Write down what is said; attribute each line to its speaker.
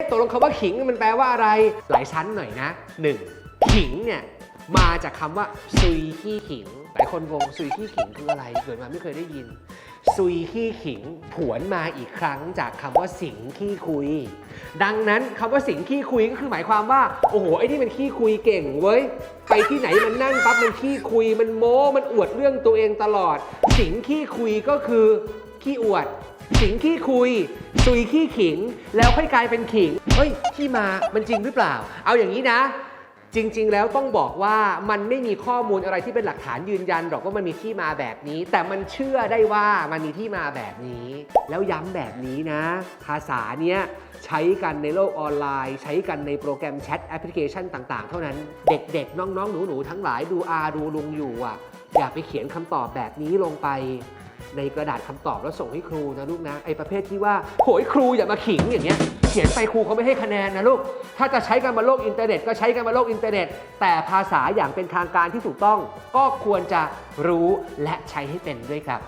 Speaker 1: ตกลงคำว่าขิงมันแปลว่าอะไร หลายชั้นหน่อยนะ 1. ขิงเนี่ยมาจากคำว่าซุยขี้ขิง หลายคนงงซุยขี้ขิงคืออะไร เกิดมาไม่เคยได้ยิน ซุยขี้ขิงผวนมาอีกครั้งจากคำว่าสิงขี้คุย ดังนั้นคำว่าสิงขี้คุยก็คือหมายความว่า โอ้โหไอ้นี่มันขี้คุยเก่งเว้ย ไปที่ไหนมันนั่งปั๊บมันขี้คุย มันโม้ มันอวดเรื่องตัวเองตลอด สิงขี้คุยก็คือขี้อวด สิงขี้คุยซุยขี้ขิง แล้วค่อยกลายเป็นขิง เฮ้ยที่มามันจริงหรือเปล่า เอาอย่างนี้นะ จริง ๆ แล้วต้องบอกว่ามันไม่มีข้อมูลอะไรที่เป็นหลักฐานยืนยันหรอกว่ามันมีที่มาแบบนี้ แต่มันเชื่อได้ว่ามันมีที่มาแบบนี้ แล้วย้ำแบบนี้นะ ภาษาเนี้ยใช้กันในโลกออนไลน์ ใช้กันในโปรแกรมแชทแอปพลิเคชันต่าง ๆ เท่านั้น เด็กๆ น้องๆ หนูๆ ทั้งหลายดูอาดูลุงอยู่อะ อย่าไปเขียนคำตอบแบบนี้ลงไป ในกระดาษคำตอบแล้วส่งให้ครูนะลูกนะไอ้ประเภทที่ว่าโหยครูอย่ามาขิงอย่างเงี้ยเขียนไปครูเขาไม่ให้คะแนนนะลูกถ้าจะใช้กันบนโลกอินเทอร์เน็ตก็ใช้กันบนโลกอินเทอร์เน็ต แต่ภาษาอย่างเป็นทางการที่ถูกต้อง ก็ควรจะรู้และใช้ให้เป็นด้วยครับ